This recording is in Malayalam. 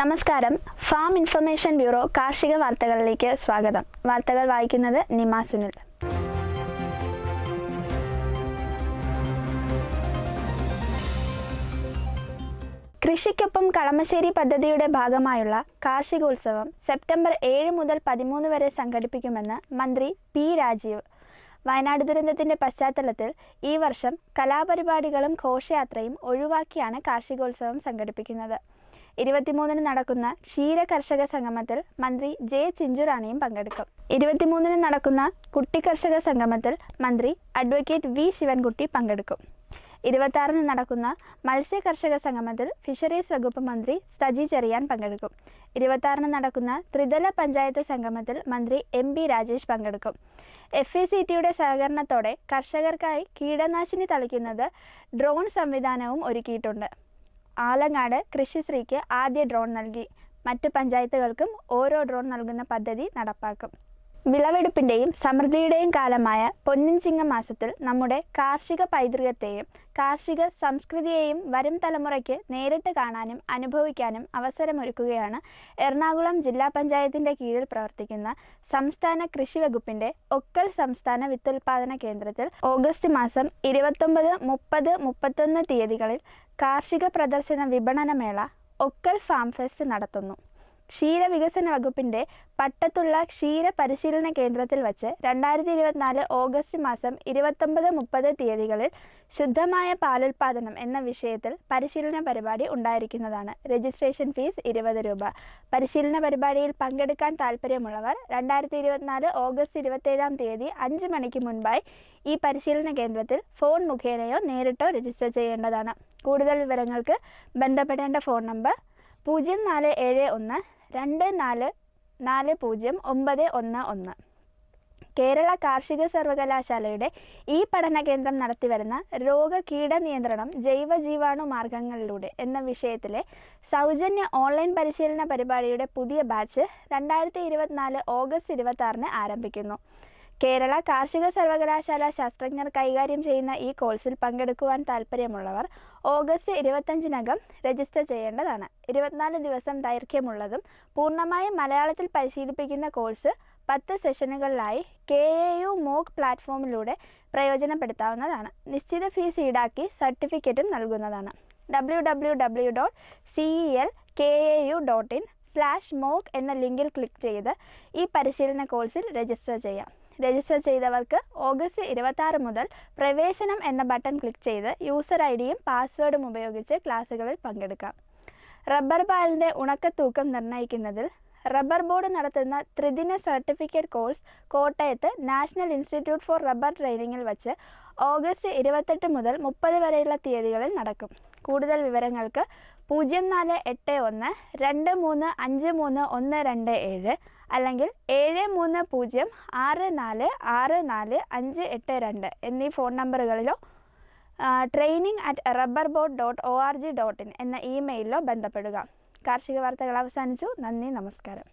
നമസ്കാരം. ഫാം ഇൻഫർമേഷൻ ബ്യൂറോ കാർഷിക വാർത്തകളിലേക്ക് സ്വാഗതം. വാർത്തകൾ വായിക്കുന്നത് നിമ സുനിൽ. കൃഷിക്കൊപ്പം കളമശ്ശേരി പദ്ധതിയുടെ ഭാഗമായുള്ള കാർഷികോത്സവം സെപ്റ്റംബർ ഏഴ് മുതൽ പതിമൂന്ന് വരെ സംഘടിപ്പിക്കുമെന്ന് മന്ത്രി പി രാജീവ്. വയനാട് ദുരന്തത്തിന്റെ പശ്ചാത്തലത്തിൽ ഈ വർഷം കലാപരിപാടികളും ഘോഷയാത്രയും ഒഴിവാക്കിയാണ് കാർഷികോത്സവം സംഘടിപ്പിക്കുന്നത്. ഇരുപത്തിമൂന്നിന് നടക്കുന്ന ക്ഷീര കർഷക സംഗമത്തിൽ മന്ത്രി ജെ ചിഞ്ചുറാണിയും പങ്കെടുക്കും. ഇരുപത്തിമൂന്നിന് നടക്കുന്ന കുട്ടി കർഷക സംഗമത്തിൽ മന്ത്രി അഡ്വക്കേറ്റ് വി ശിവൻകുട്ടി പങ്കെടുക്കും. ഇരുപത്തി നടക്കുന്ന മത്സ്യ കർഷക സംഗമത്തിൽ ഫിഷറീസ് വകുപ്പ് മന്ത്രി സജി ചെറിയാൻ പങ്കെടുക്കും. ഇരുപത്തി നടക്കുന്ന ത്രിതല പഞ്ചായത്ത് സംഗമത്തിൽ മന്ത്രി എം ബി രാജേഷ് പങ്കെടുക്കും. എഫ് എ സി ടിയുടെ സഹകരണത്തോടെ കർഷകർക്കായി കീടനാശിനി തളിക്കുന്നത് ഡ്രോൺ സംവിധാനവും ഒരുക്കിയിട്ടുണ്ട്. ആലങ്ങാട് കൃഷിശ്രീക്ക് ആദ്യ ഡ്രോൺ നൽകി. മറ്റ് പഞ്ചായത്തുകൾക്കും ഓരോ ഡ്രോൺ നൽകുന്ന പദ്ധതി നടപ്പാക്കും. വിളവെടുപ്പിന്റെയും സമൃദ്ധിയുടെയും കാലമായ പൊന്നിൻ ചിങ്ങ മാസത്തിൽ നമ്മുടെ കാർഷിക പൈതൃകത്തെയും കാർഷിക സംസ്കൃതിയെയും വരും തലമുറയ്ക്ക് നേരിട്ട് കാണാനും അനുഭവിക്കാനും അവസരമൊരുക്കുകയാണ് എറണാകുളം ജില്ലാ പഞ്ചായത്തിന്റെ കീഴിൽ പ്രവർത്തിക്കുന്ന സംസ്ഥാന കൃഷി വകുപ്പിന്റെ ഒക്കൽ സംസ്ഥാന വിത്തുൽപാദന കേന്ദ്രത്തിൽ ഓഗസ്റ്റ് മാസം ഇരുപത്തൊമ്പത് മുപ്പത് മുപ്പത്തൊന്ന് തീയതികളിൽ കാർഷിക പ്രദർശന വിപണനമേള ഒക്കൽ ഫാം ഫെസ്റ്റ് നടത്തുന്നു. ക്ഷീരവികസന വകുപ്പിന്റെ പട്ടത്തുള്ള ക്ഷീര പരിശീലന കേന്ദ്രത്തിൽ വച്ച് രണ്ടായിരത്തി ഇരുപത്തിനാല് ഓഗസ്റ്റ് മാസം ഇരുപത്തൊമ്പത് മുപ്പത് തീയതികളിൽ ശുദ്ധമായ പാലുൽപാദനം എന്ന വിഷയത്തിൽ പരിശീലന പരിപാടി ഉണ്ടായിരിക്കുന്നതാണ്. രജിസ്ട്രേഷൻ ഫീസ് ഇരുപത് രൂപ. പരിശീലന പരിപാടിയിൽ പങ്കെടുക്കാൻ താൽപ്പര്യമുള്ളവർ രണ്ടായിരത്തി ഇരുപത്തിനാല് ഓഗസ്റ്റ് ഇരുപത്തേഴാം തീയതി അഞ്ച് മണിക്ക് മുൻപായി ഈ പരിശീലന കേന്ദ്രത്തിൽ ഫോൺ മുഖേനയോ നേരിട്ടോ രജിസ്റ്റർ ചെയ്യേണ്ടതാണ്. കൂടുതൽ വിവരങ്ങൾക്ക് ബന്ധപ്പെടേണ്ട ഫോൺ നമ്പർ പൂജ്യം നാല് ഏഴ് ഒന്ന് രണ്ട് നാല് നാല് പൂജ്യം ഒമ്പത് ഒന്ന് ഒന്ന്. കേരള കാർഷിക സർവകലാശാലയുടെ ഈ പഠന കേന്ദ്രം നടത്തിവരുന്ന രോഗ കീട നിയന്ത്രണം ജൈവ ജീവാണു മാർഗങ്ങളിലൂടെ എന്ന വിഷയത്തിലെ സൗജന്യ ഓൺലൈൻ പരിശീലന പരിപാടിയുടെ പുതിയ ബാച്ച് രണ്ടായിരത്തി ഇരുപത്തിനാല് ഓഗസ്റ്റ് ഇരുപത്തി ആരംഭിക്കുന്നു. കേരള കാർഷിക സർവകലാശാല ശാസ്ത്രജ്ഞർ കൈകാര്യം ചെയ്യുന്ന ഈ കോഴ്സിൽ പങ്കെടുക്കുവാൻ താൽപ്പര്യമുള്ളവർ ഓഗസ്റ്റ് ഇരുപത്തഞ്ചിനകം രജിസ്റ്റർ ചെയ്യേണ്ടതാണ്. ഇരുപത്തിനാല് ദിവസം ദൈർഘ്യമുള്ളതും പൂർണമായും മലയാളത്തിൽ പരിശീലിപ്പിക്കുന്ന കോഴ്സ് പത്ത് സെഷനുകളിലായി കെ എ യു മോക്ക് പ്ലാറ്റ്ഫോമിലൂടെ പ്രയോജനപ്പെടുത്താവുന്നതാണ്. നിശ്ചിത ഫീസ് ഈടാക്കി സർട്ടിഫിക്കറ്റും നൽകുന്നതാണ്. W W W dot C E L K A U dot in slash mock എന്ന ലിങ്കിൽ ക്ലിക്ക് ചെയ്ത് ഈ പരിശീലന കോഴ്സിൽ രജിസ്റ്റർ ചെയ്യാം. രജിസ്റ്റർ ചെയ്തവർക്ക് ഓഗസ്റ്റ് ഇരുപത്തി മുതൽ പ്രവേശനം എന്ന ബട്ടൺ ക്ലിക്ക് ചെയ്ത് യൂസർ ഐ ഡിയും പാസ്വേഡും ഉപയോഗിച്ച് ക്ലാസ്സുകളിൽ പങ്കെടുക്കാം. റബ്ബർ പാലിന്റെ ഉണക്കത്തൂക്കം നിർണയിക്കുന്നതിൽ റബ്ബർ ബോർഡ് നടത്തുന്ന ത്രിദിന സർട്ടിഫിക്കറ്റ് കോഴ്സ് കോട്ടയത്ത് നാഷണൽ ഇൻസ്റ്റിറ്റ്യൂട്ട് ഫോർ റബ്ബർ ട്രെയിനിങ്ങിൽ വച്ച് ഓഗസ്റ്റ് ഇരുപത്തെട്ട് മുതൽ മുപ്പത് വരെയുള്ള തീയതികളിൽ നടക്കും. കൂടുതൽ വിവരങ്ങൾക്ക് പൂജ്യം നാല് എട്ട് ഒന്ന് രണ്ട് മൂന്ന് അഞ്ച് മൂന്ന് ഒന്ന് രണ്ട് ഏഴ് അല്ലെങ്കിൽ ഏഴ് മൂന്ന് പൂജ്യം ആറ് നാല് ആറ് നാല് അഞ്ച് എട്ട് രണ്ട് എന്നീ phone നമ്പറുകളിലോ training at rubber board dot O R G dot in എന്ന ഇമെയിലിലോ ബന്ധപ്പെടുക. കാർഷിക വാർത്തകൾ അവസാനിച്ചു. നന്ദി നമസ്കാരം.